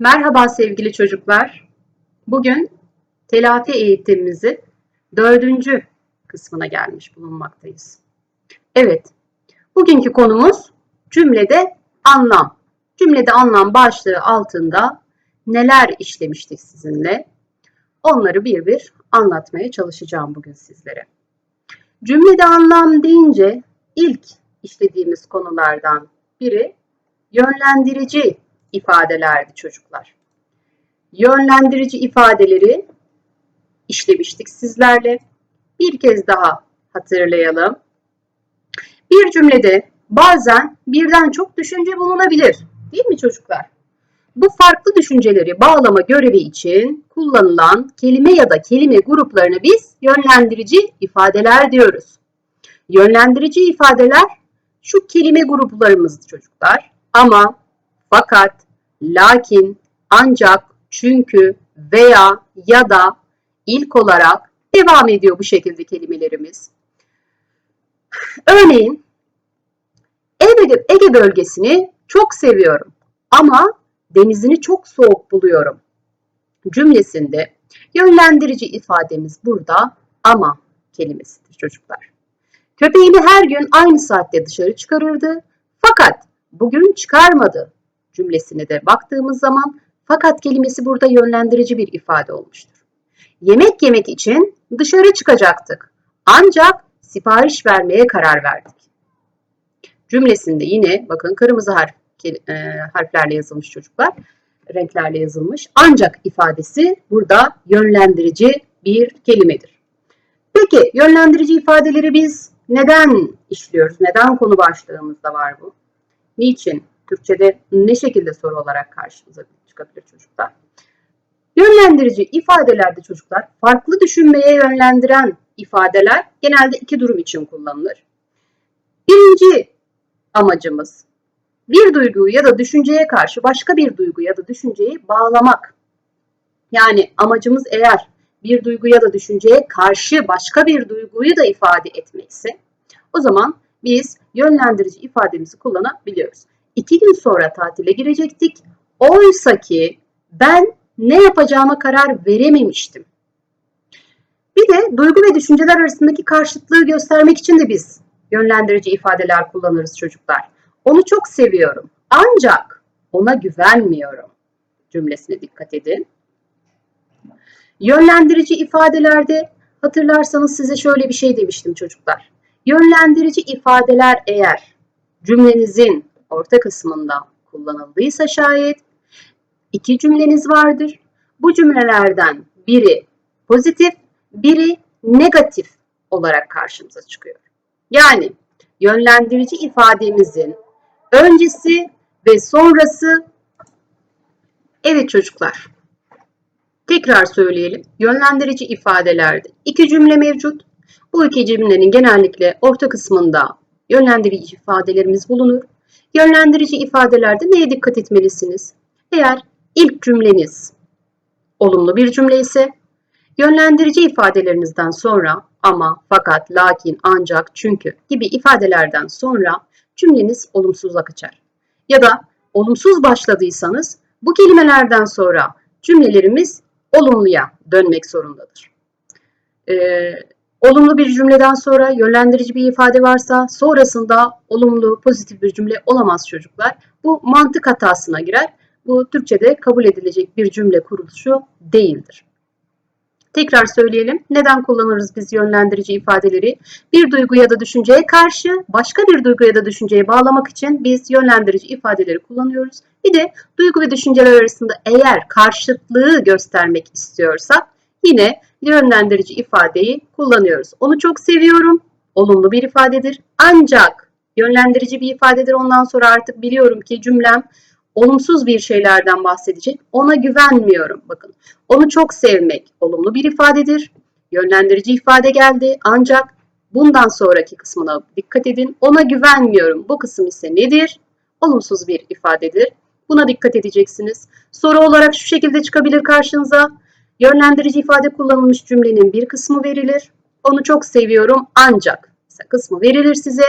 Merhaba sevgili çocuklar. Bugün telafi eğitimimizin dördüncü kısmına gelmiş bulunmaktayız. Evet, bugünkü konumuz cümlede anlam. Cümlede anlam başlığı altında neler işlemiştik sizinle? Onları bir bir anlatmaya çalışacağım bugün sizlere. Cümlede anlam deyince ilk işlediğimiz konulardan biri yönlendirici ifadelerdi çocuklar. Yönlendirici ifadeleri işlemiştik sizlerle. Bir kez daha hatırlayalım. Bir cümlede bazen birden çok düşünce bulunabilir. Değil mi çocuklar? Bu farklı düşünceleri bağlama görevi için kullanılan kelime ya da kelime gruplarını biz yönlendirici ifadeler diyoruz. Yönlendirici ifadeler şu kelime gruplarımız çocuklar. Ama, fakat, lakin, ancak, çünkü, veya, ya da ilk olarak devam ediyor bu şekilde kelimelerimiz. Örneğin, Ege, Ege bölgesini çok seviyorum ama denizini çok soğuk buluyorum cümlesinde yönlendirici ifademiz burada ama kelimesidir çocuklar. Köpeğini her gün aynı saatte dışarı çıkarırdı fakat bugün çıkarmadı cümlesine de baktığımız zaman fakat kelimesi burada yönlendirici bir ifade olmuştur. Yemek yemek için dışarı çıkacaktık ancak sipariş vermeye karar verdik. Cümlesinde yine bakın kırmızı harf e, harflerle yazılmış çocuklar, renklerle yazılmış. Ancak ifadesi burada yönlendirici bir kelimedir. Peki yönlendirici ifadeleri biz neden işliyoruz? Neden konu başlığımızda var bu? Niçin? Türkçe'de ne şekilde soru olarak karşımıza çıkabilir çocuklar? Yönlendirici ifadelerde çocuklar farklı düşünmeye yönlendiren ifadeler genelde iki durum için kullanılır. Birinci amacımız bir duyguyu ya da düşünceye karşı başka bir duygu ya da düşünceyi bağlamak. Yani amacımız eğer bir duygu ya da düşünceye karşı başka bir duyguyu da ifade etmekse o zaman biz yönlendirici ifademizi kullanabiliyoruz. İki gün sonra tatile girecektik. Oysa ki ben ne yapacağıma karar verememiştim. Bir de duygu ve düşünceler arasındaki karşıtlığı göstermek için de biz yönlendirici ifadeler kullanırız çocuklar. Onu çok seviyorum ancak ona güvenmiyorum cümlesine dikkat edin. Yönlendirici ifadelerde hatırlarsanız size şöyle bir şey demiştim çocuklar. Yönlendirici ifadeler eğer cümlenizin orta kısmında kullanıldıysa şayet iki cümleniz vardır. Bu cümlelerden biri pozitif, biri negatif olarak karşımıza çıkıyor. Yani yönlendirici ifademizin öncesi ve sonrası evet çocuklar tekrar söyleyelim. Yönlendirici ifadelerde iki cümle mevcut. Bu iki cümlenin genellikle orta kısmında yönlendirici ifadelerimiz bulunur. Yönlendirici ifadelerde neye dikkat etmelisiniz? Eğer ilk cümleniz olumlu bir cümle ise yönlendirici ifadelerinizden sonra ama, fakat, lakin, ancak, çünkü gibi ifadelerden sonra cümleniz olumsuza kaçar. Ya da olumsuz başladıysanız bu kelimelerden sonra cümlelerimiz olumluya dönmek zorundadır. Ee, olumlu bir cümleden sonra yönlendirici bir ifade varsa sonrasında olumlu, pozitif bir cümle olamaz çocuklar. Bu mantık hatasına girer. Bu Türkçe'de kabul edilecek bir cümle kuruluşu değildir. Tekrar söyleyelim. Neden kullanırız biz yönlendirici ifadeleri? Bir duygu ya da düşünceye karşı başka bir duygu ya da düşünceye bağlamak için biz yönlendirici ifadeleri kullanıyoruz. Bir de duygu ve düşünceler arasında eğer karşıtlığı göstermek istiyorsak yine yönlendirici ifadeyi kullanıyoruz. Onu çok seviyorum. Olumlu bir ifadedir. Ancak yönlendirici bir ifadedir. Ondan sonra artık biliyorum ki cümlem olumsuz bir şeylerden bahsedecek. Ona güvenmiyorum. Bakın onu çok sevmek olumlu bir ifadedir. Yönlendirici ifade geldi ancak bundan sonraki kısmına dikkat edin. Ona güvenmiyorum. Bu kısım ise nedir? Olumsuz bir ifadedir. Buna dikkat edeceksiniz. Soru olarak şu şekilde çıkabilir karşınıza. Yönlendirici ifade kullanılmış cümlenin bir kısmı verilir. Onu çok seviyorum ancak kısmı verilir size.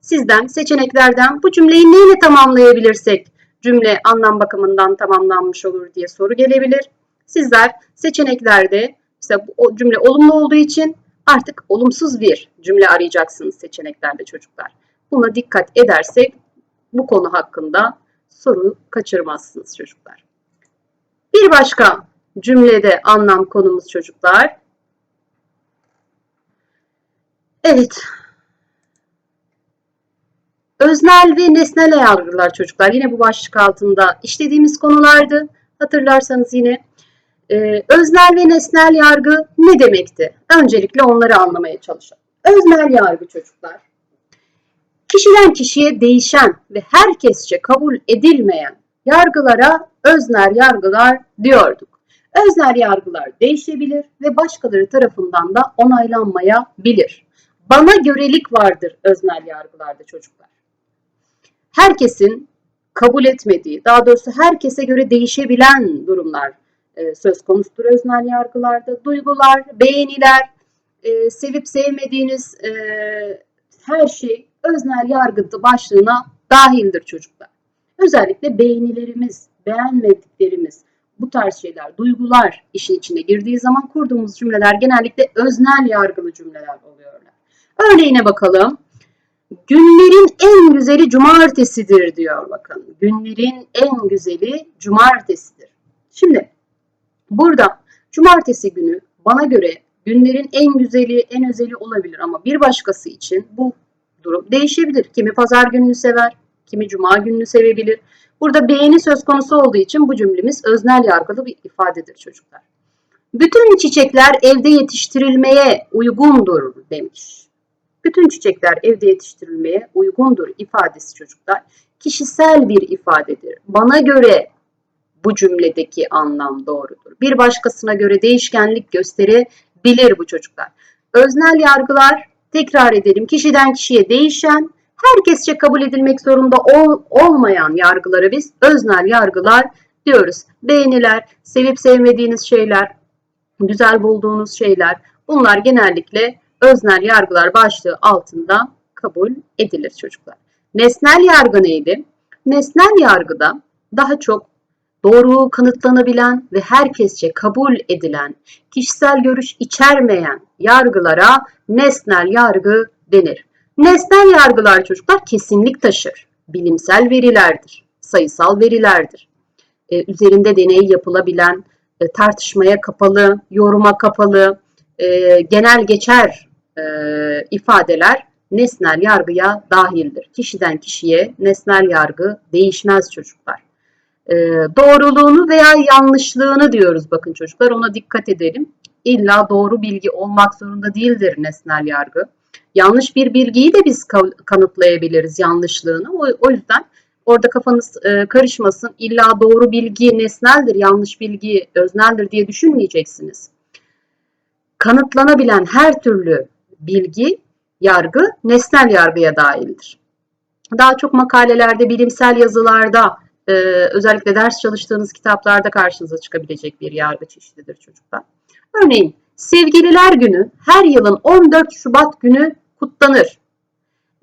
Sizden seçeneklerden bu cümleyi neyle tamamlayabilirsek cümle anlam bakımından tamamlanmış olur diye soru gelebilir. Sizler seçeneklerde bu o cümle olumlu olduğu için artık olumsuz bir cümle arayacaksınız seçeneklerde çocuklar. Buna dikkat edersek bu konu hakkında soru kaçırmazsınız çocuklar. Bir başka cümlede anlam konumuz çocuklar. Evet. Öznel ve nesnel yargılar çocuklar. Yine bu başlık altında işlediğimiz konulardı. Hatırlarsanız yine e, öznel ve nesnel yargı ne demekti? Öncelikle onları anlamaya çalışalım. Öznel yargı çocuklar. Kişiden kişiye değişen ve herkesçe kabul edilmeyen yargılara öznel yargılar diyorduk. Öznel yargılar değişebilir ve başkaları tarafından da onaylanmayabilir. Bana görelik vardır öznel yargılarda çocuklar. Herkesin kabul etmediği, daha doğrusu herkese göre değişebilen durumlar e, söz konusudur öznel yargılarda. Duygular, beğeniler, e, sevip sevmediğiniz e, her şey öznel yargı başlığına dahildir çocuklar. Özellikle beğenilerimiz, beğenmediklerimiz, bu tarz şeyler, duygular işin içine girdiği zaman kurduğumuz cümleler genellikle öznel yargılı cümleler oluyorlar. Örneğine bakalım. Günlerin en güzeli cumartesidir diyor bakın. Günlerin en güzeli cumartesidir. Şimdi burada cumartesi günü bana göre günlerin en güzeli, en özeli olabilir ama bir başkası için bu durum değişebilir. Kimi pazar gününü sever, kimi cuma gününü sevebilir. Burada beğeni söz konusu olduğu için bu cümlemiz öznel yargılı bir ifadedir çocuklar. Bütün çiçekler evde yetiştirilmeye uygundur demiş. Bütün çiçekler evde yetiştirilmeye uygundur ifadesi çocuklar. Kişisel bir ifadedir. Bana göre bu cümledeki anlam doğrudur. Bir başkasına göre değişkenlik gösterebilir bu çocuklar. Öznel yargılar tekrar edelim kişiden kişiye değişen, herkesçe kabul edilmek zorunda ol, olmayan yargılara biz öznel yargılar diyoruz. Beğeniler, sevip sevmediğiniz şeyler, güzel bulduğunuz şeyler bunlar genellikle öznel yargılar başlığı altında kabul edilir çocuklar. Nesnel yargı neydi? Nesnel yargıda daha çok doğru kanıtlanabilen ve herkesçe kabul edilen, kişisel görüş içermeyen yargılara nesnel yargı denir. Nesnel yargılar çocuklar kesinlik taşır. Bilimsel verilerdir, sayısal verilerdir. Ee, üzerinde deney yapılabilen, e, tartışmaya kapalı, yoruma kapalı, e, genel geçer e, ifadeler nesnel yargıya dahildir. Kişiden kişiye nesnel yargı değişmez çocuklar. E, doğruluğunu veya yanlışlığını diyoruz bakın çocuklar ona dikkat edelim. İlla doğru bilgi olmak zorunda değildir nesnel yargı. Yanlış bir bilgiyi de biz kanıtlayabiliriz yanlışlığını. O, o yüzden orada kafanız e, karışmasın. İlla doğru bilgi nesneldir, yanlış bilgi özneldir diye düşünmeyeceksiniz. Kanıtlanabilen her türlü bilgi, yargı nesnel yargıya dahildir. Daha çok makalelerde, bilimsel yazılarda, e, özellikle ders çalıştığınız kitaplarda karşınıza çıkabilecek bir yargı çeşididir çocuklar. Örneğin Sevgililer Günü her yılın 14 Şubat günü kutlanır.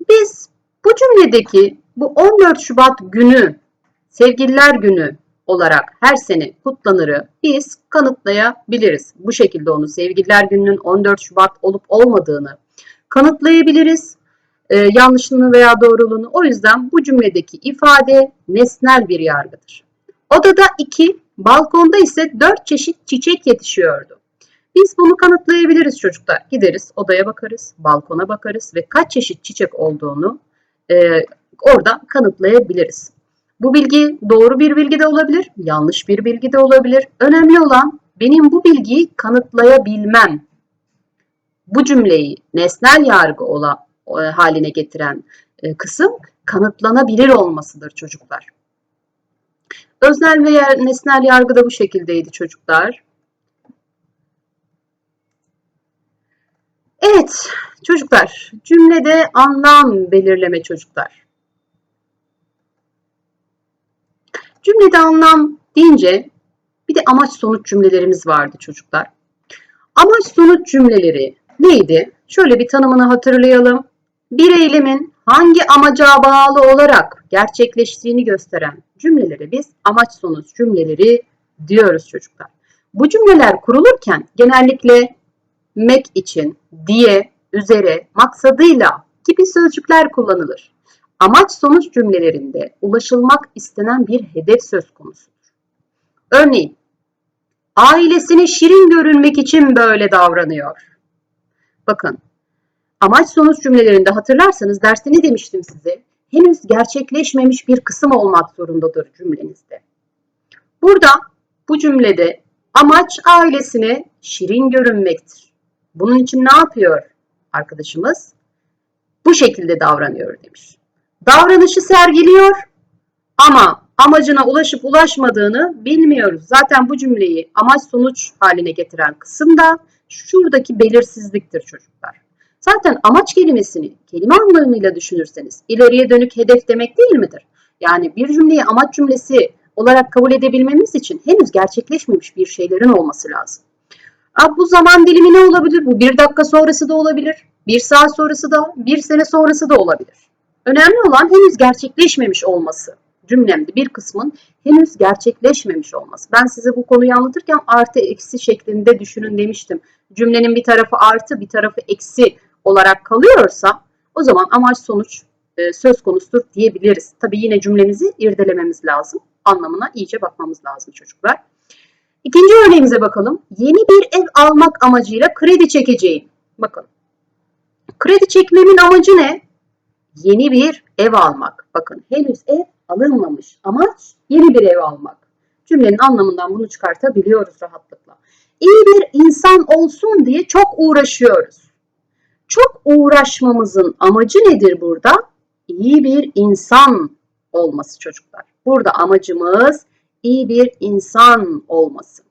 Biz bu cümledeki bu 14 Şubat günü Sevgililer Günü olarak her sene kutlanırı biz kanıtlayabiliriz. Bu şekilde onu Sevgililer Günü'nün 14 Şubat olup olmadığını kanıtlayabiliriz. Ee, yanlışlığını veya doğruluğunu. O yüzden bu cümledeki ifade nesnel bir yargıdır. Odada 2, balkonda ise 4 çeşit çiçek yetişiyordu. Biz bunu kanıtlayabiliriz çocuklar. Gideriz, odaya bakarız, balkona bakarız ve kaç çeşit çiçek olduğunu e, orada kanıtlayabiliriz. Bu bilgi doğru bir bilgi de olabilir, yanlış bir bilgi de olabilir. Önemli olan benim bu bilgiyi kanıtlayabilmem. Bu cümleyi nesnel yargı ola, e, haline getiren e, kısım kanıtlanabilir olmasıdır çocuklar. Öznel ve nesnel yargı da bu şekildeydi çocuklar. Evet çocuklar cümlede anlam belirleme çocuklar. Cümlede anlam deyince bir de amaç sonuç cümlelerimiz vardı çocuklar. Amaç sonuç cümleleri neydi? Şöyle bir tanımını hatırlayalım. Bir eylemin hangi amaca bağlı olarak gerçekleştiğini gösteren cümlelere biz amaç sonuç cümleleri diyoruz çocuklar. Bu cümleler kurulurken genellikle mek için, diye, üzere, maksadıyla gibi sözcükler kullanılır. Amaç sonuç cümlelerinde ulaşılmak istenen bir hedef söz konusudur. Örneğin, ailesine şirin görünmek için böyle davranıyor. Bakın, amaç sonuç cümlelerinde hatırlarsanız derste ne demiştim size? Henüz gerçekleşmemiş bir kısım olmak zorundadır cümlenizde. Burada bu cümlede amaç ailesine şirin görünmektir. Bunun için ne yapıyor arkadaşımız? Bu şekilde davranıyor demiş. Davranışı sergiliyor ama amacına ulaşıp ulaşmadığını bilmiyoruz. Zaten bu cümleyi amaç sonuç haline getiren kısım da şuradaki belirsizliktir çocuklar. Zaten amaç kelimesini kelime anlamıyla düşünürseniz ileriye dönük hedef demek değil midir? Yani bir cümleyi amaç cümlesi olarak kabul edebilmemiz için henüz gerçekleşmemiş bir şeylerin olması lazım. Bu zaman dilimi ne olabilir? Bu bir dakika sonrası da olabilir, bir saat sonrası da, bir sene sonrası da olabilir. Önemli olan henüz gerçekleşmemiş olması. Cümlemde bir kısmın henüz gerçekleşmemiş olması. Ben size bu konuyu anlatırken artı eksi şeklinde düşünün demiştim. Cümlenin bir tarafı artı bir tarafı eksi olarak kalıyorsa o zaman amaç sonuç e, söz konusudur diyebiliriz. Tabii yine cümlemizi irdelememiz lazım. Anlamına iyice bakmamız lazım çocuklar. İkinci örneğimize bakalım. Yeni bir ev almak amacıyla kredi çekeceğim. Bakın. Kredi çekmemin amacı ne? Yeni bir ev almak. Bakın henüz ev alınmamış. Amaç yeni bir ev almak. Cümlenin anlamından bunu çıkartabiliyoruz rahatlıkla. İyi bir insan olsun diye çok uğraşıyoruz. Çok uğraşmamızın amacı nedir burada? İyi bir insan olması çocuklar. Burada amacımız iyi bir insan olması.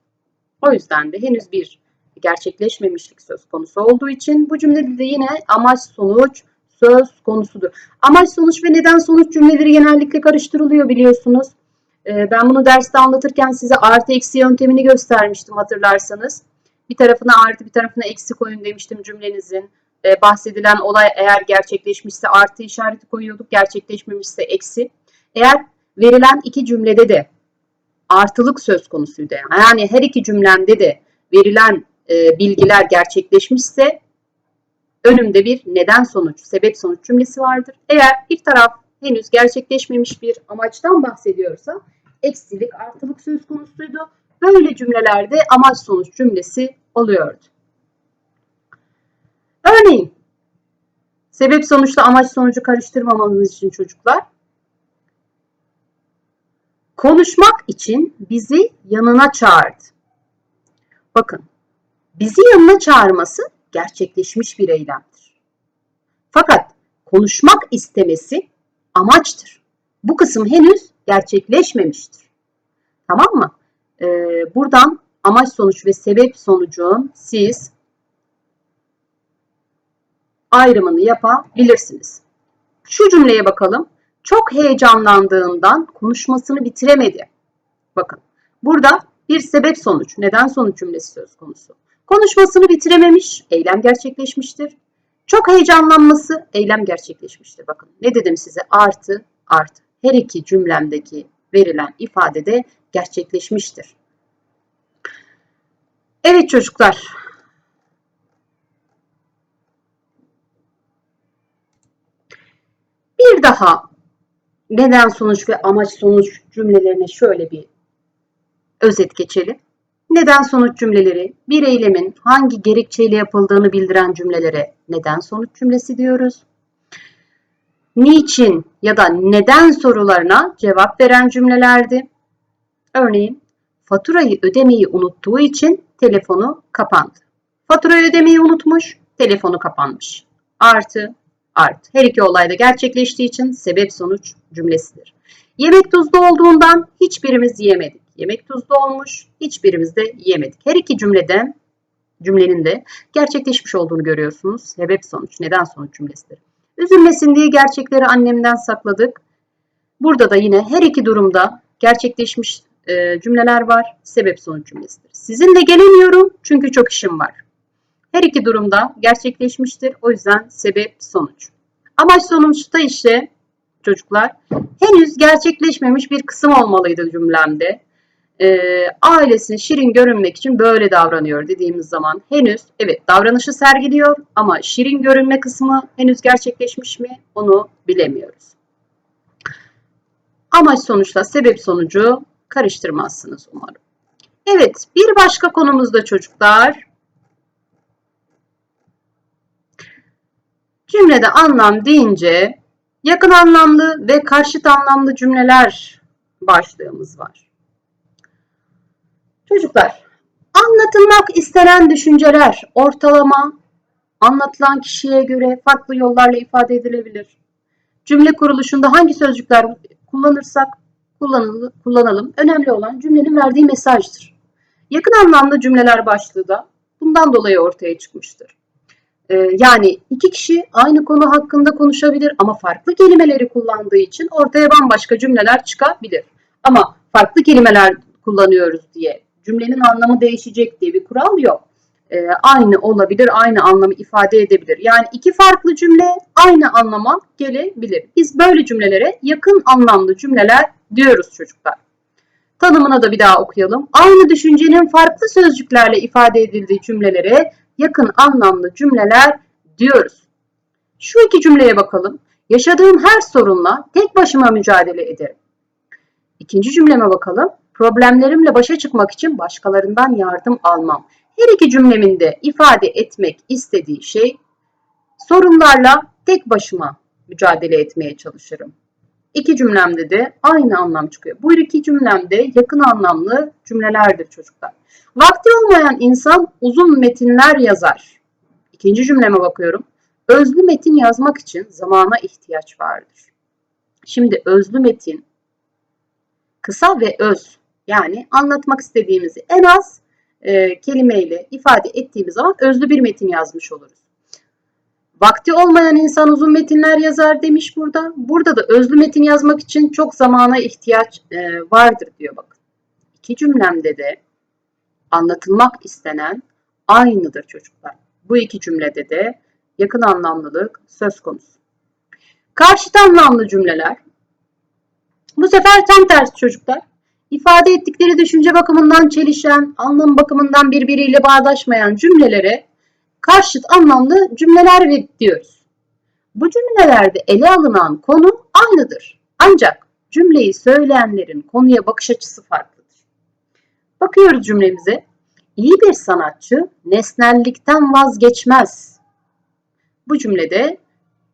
O yüzden de henüz bir gerçekleşmemişlik söz konusu olduğu için bu cümlede de yine amaç sonuç söz konusudur. Amaç sonuç ve neden sonuç cümleleri genellikle karıştırılıyor biliyorsunuz. Ee, ben bunu derste anlatırken size artı eksi yöntemini göstermiştim hatırlarsanız. Bir tarafına artı bir tarafına eksi koyun demiştim cümlenizin. Ee, bahsedilen olay eğer gerçekleşmişse artı işareti koyuyorduk, gerçekleşmemişse eksi. Eğer verilen iki cümlede de artılık söz konusuydu. Yani her iki cümlemde de verilen e, bilgiler gerçekleşmişse önümde bir neden sonuç, sebep sonuç cümlesi vardır. Eğer bir taraf henüz gerçekleşmemiş bir amaçtan bahsediyorsa eksilik, artılık söz konusuydu. Böyle cümlelerde amaç sonuç cümlesi oluyordu. Örneğin sebep sonuçla amaç sonucu karıştırmamamız için çocuklar konuşmak için bizi yanına çağırdı. Bakın bizi yanına çağırması gerçekleşmiş bir eylemdir. Fakat konuşmak istemesi amaçtır. Bu kısım henüz gerçekleşmemiştir. Tamam mı? Ee, buradan amaç sonuç ve sebep sonucun siz ayrımını yapabilirsiniz. Şu cümleye bakalım. Çok heyecanlandığından konuşmasını bitiremedi. Bakın burada bir sebep sonuç, neden sonuç cümlesi söz konusu. Konuşmasını bitirememiş, eylem gerçekleşmiştir. Çok heyecanlanması, eylem gerçekleşmiştir. Bakın ne dedim size? Artı, artı. Her iki cümlemdeki verilen ifade de gerçekleşmiştir. Evet çocuklar. Bir daha neden sonuç ve amaç sonuç cümlelerine şöyle bir özet geçelim. Neden sonuç cümleleri bir eylemin hangi gerekçeyle yapıldığını bildiren cümlelere neden sonuç cümlesi diyoruz. Niçin ya da neden sorularına cevap veren cümlelerdi. Örneğin faturayı ödemeyi unuttuğu için telefonu kapandı. Faturayı ödemeyi unutmuş, telefonu kapanmış. Artı, artı. Her iki olayda gerçekleştiği için sebep sonuç cümlesidir. Yemek tuzlu olduğundan hiçbirimiz yemedik. Yemek tuzlu olmuş, hiçbirimiz de yemedik. Her iki cümlede cümlenin de gerçekleşmiş olduğunu görüyorsunuz. Sebep sonuç, neden sonuç cümlesidir. Üzülmesin diye gerçekleri annemden sakladık. Burada da yine her iki durumda gerçekleşmiş e, cümleler var. Sebep sonuç cümlesidir. Sizinle gelemiyorum çünkü çok işim var. Her iki durumda gerçekleşmiştir. O yüzden sebep sonuç. Amaç sonuçta işte çocuklar henüz gerçekleşmemiş bir kısım olmalıydı cümlemde. Ee, ailesine şirin görünmek için böyle davranıyor dediğimiz zaman henüz evet davranışı sergiliyor ama şirin görünme kısmı henüz gerçekleşmiş mi onu bilemiyoruz. Amaç sonuçla sebep sonucu karıştırmazsınız umarım. Evet bir başka konumuzda çocuklar cümlede anlam deyince yakın anlamlı ve karşıt anlamlı cümleler başlığımız var. Çocuklar, anlatılmak istenen düşünceler ortalama anlatılan kişiye göre farklı yollarla ifade edilebilir. Cümle kuruluşunda hangi sözcükler kullanırsak kullanalım. Önemli olan cümlenin verdiği mesajdır. Yakın anlamlı cümleler başlığı da bundan dolayı ortaya çıkmıştır. Ee, yani iki kişi aynı konu hakkında konuşabilir ama farklı kelimeleri kullandığı için ortaya bambaşka cümleler çıkabilir. Ama farklı kelimeler kullanıyoruz diye cümlenin anlamı değişecek diye bir kural yok. Ee, aynı olabilir, aynı anlamı ifade edebilir. Yani iki farklı cümle aynı anlama gelebilir. Biz böyle cümlelere yakın anlamlı cümleler diyoruz çocuklar. Tanımına da bir daha okuyalım. Aynı düşüncenin farklı sözcüklerle ifade edildiği cümlelere yakın anlamlı cümleler diyoruz. Şu iki cümleye bakalım. Yaşadığım her sorunla tek başıma mücadele ederim. İkinci cümleme bakalım. Problemlerimle başa çıkmak için başkalarından yardım almam. Her iki cümlemin de ifade etmek istediği şey sorunlarla tek başıma mücadele etmeye çalışırım. İki cümlemde de aynı anlam çıkıyor. Bu iki cümlemde yakın anlamlı cümlelerdir çocuklar. Vakti olmayan insan uzun metinler yazar. İkinci cümleme bakıyorum. Özlü metin yazmak için zamana ihtiyaç vardır. Şimdi özlü metin kısa ve öz yani anlatmak istediğimizi en az e, kelimeyle ifade ettiğimiz zaman özlü bir metin yazmış oluruz. Vakti olmayan insan uzun metinler yazar demiş burada. Burada da özlü metin yazmak için çok zamana ihtiyaç e, vardır diyor bakın. İki cümlemde de anlatılmak istenen aynıdır çocuklar. Bu iki cümlede de yakın anlamlılık söz konusu. Karşıt anlamlı cümleler. Bu sefer tam tersi çocuklar. İfade ettikleri düşünce bakımından çelişen, anlam bakımından birbiriyle bağdaşmayan cümlelere karşıt anlamlı cümleler diyoruz. Bu cümlelerde ele alınan konu aynıdır. Ancak cümleyi söyleyenlerin konuya bakış açısı farklıdır. Bakıyoruz cümlemize. İyi bir sanatçı nesnellikten vazgeçmez. Bu cümlede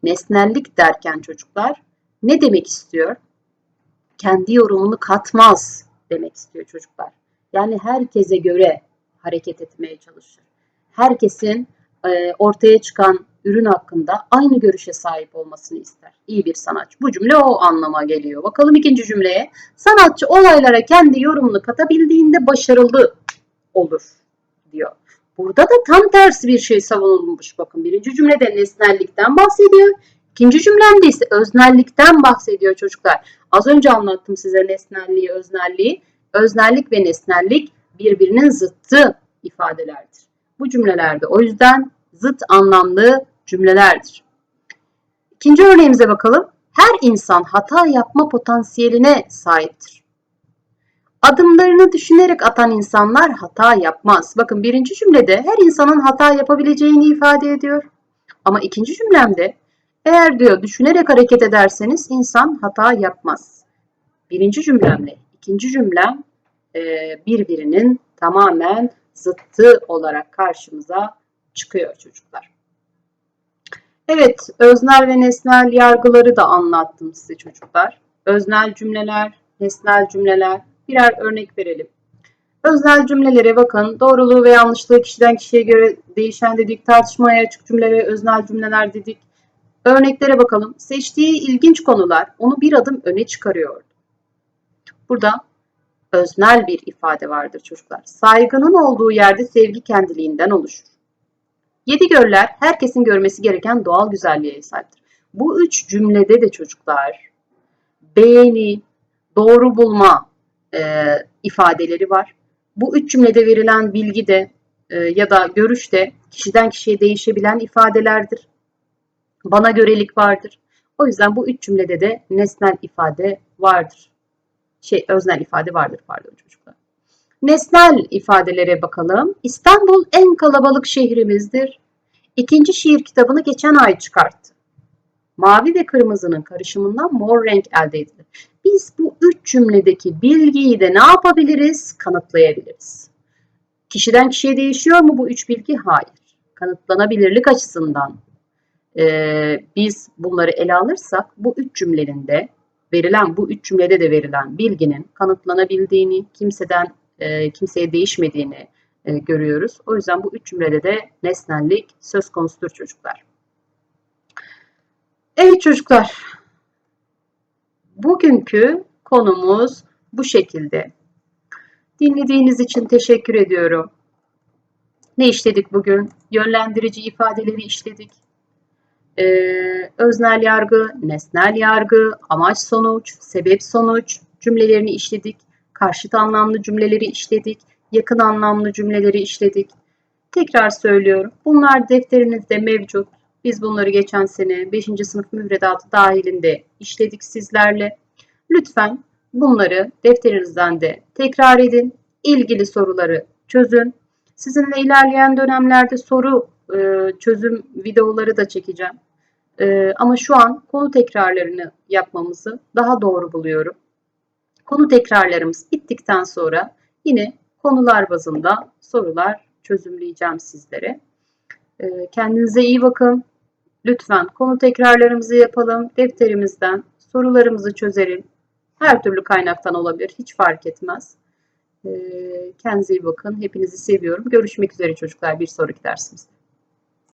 nesnellik derken çocuklar ne demek istiyor? Kendi yorumunu katmaz demek istiyor çocuklar. Yani herkese göre hareket etmeye çalışır. Herkesin e, ortaya çıkan ürün hakkında aynı görüşe sahip olmasını ister. İyi bir sanatçı. Bu cümle o anlama geliyor. Bakalım ikinci cümleye. Sanatçı olaylara kendi yorumunu katabildiğinde başarılı olur diyor. Burada da tam tersi bir şey savunulmuş. Bakın birinci cümlede nesnellikten bahsediyor. İkinci cümlemde ise öznellikten bahsediyor çocuklar. Az önce anlattım size nesnelliği, öznelliği. Öznellik ve nesnellik birbirinin zıttı ifadelerdir. Bu cümlelerde o yüzden zıt anlamlı cümlelerdir. İkinci örneğimize bakalım. Her insan hata yapma potansiyeline sahiptir. Adımlarını düşünerek atan insanlar hata yapmaz. Bakın birinci cümlede her insanın hata yapabileceğini ifade ediyor. Ama ikinci cümlemde eğer diyor düşünerek hareket ederseniz insan hata yapmaz. Birinci cümlemle ikinci cümlem birbirinin tamamen zıttı olarak karşımıza çıkıyor çocuklar. Evet, öznel ve nesnel yargıları da anlattım size çocuklar. Öznel cümleler, nesnel cümleler birer örnek verelim. Öznel cümlelere bakın. Doğruluğu ve yanlışlığı kişiden kişiye göre değişen dedik. Tartışmaya açık cümlelere öznel cümleler dedik. Örneklere bakalım. Seçtiği ilginç konular onu bir adım öne çıkarıyordu. Burada öznel bir ifade vardır çocuklar. Saygının olduğu yerde sevgi kendiliğinden oluşur. Yedi göller herkesin görmesi gereken doğal güzelliğe sahiptir. Bu üç cümlede de çocuklar beğeni, doğru bulma e, ifadeleri var. Bu üç cümlede verilen bilgi de e, ya da görüş de kişiden kişiye değişebilen ifadelerdir. Bana görelik vardır. O yüzden bu üç cümlede de nesnel ifade vardır. Şey, öznel ifade vardır pardon çocuklar. Nesnel ifadelere bakalım. İstanbul en kalabalık şehrimizdir. İkinci şiir kitabını geçen ay çıkarttı. Mavi ve kırmızının karışımından mor renk elde edilir. Biz bu üç cümledeki bilgiyi de ne yapabiliriz? Kanıtlayabiliriz. Kişiden kişiye değişiyor mu bu üç bilgi? Hayır. Kanıtlanabilirlik açısından e, biz bunları ele alırsak bu üç cümlenin de verilen bu üç cümlede de verilen bilginin kanıtlanabildiğini, kimseden e, kimseye değişmediğini e, görüyoruz. O yüzden bu üç cümlede de nesnellik söz konusudur çocuklar. Evet çocuklar, bugünkü konumuz bu şekilde. Dinlediğiniz için teşekkür ediyorum. Ne işledik bugün? Yönlendirici ifadeleri işledik. Ee, öznel yargı, nesnel yargı, amaç sonuç, sebep sonuç cümlelerini işledik. Karşıt anlamlı cümleleri işledik. Yakın anlamlı cümleleri işledik. Tekrar söylüyorum. Bunlar defterinizde mevcut. Biz bunları geçen sene 5. sınıf müfredatı dahilinde işledik sizlerle. Lütfen bunları defterinizden de tekrar edin. İlgili soruları çözün. Sizinle ilerleyen dönemlerde soru e, çözüm videoları da çekeceğim. E, ama şu an konu tekrarlarını yapmamızı daha doğru buluyorum. Konu tekrarlarımız bittikten sonra yine konular bazında sorular çözümleyeceğim sizlere. E, kendinize iyi bakın. Lütfen konu tekrarlarımızı yapalım. Defterimizden sorularımızı çözelim. Her türlü kaynaktan olabilir. Hiç fark etmez. Kendinize iyi bakın. Hepinizi seviyorum. Görüşmek üzere çocuklar bir sonraki dersimizde.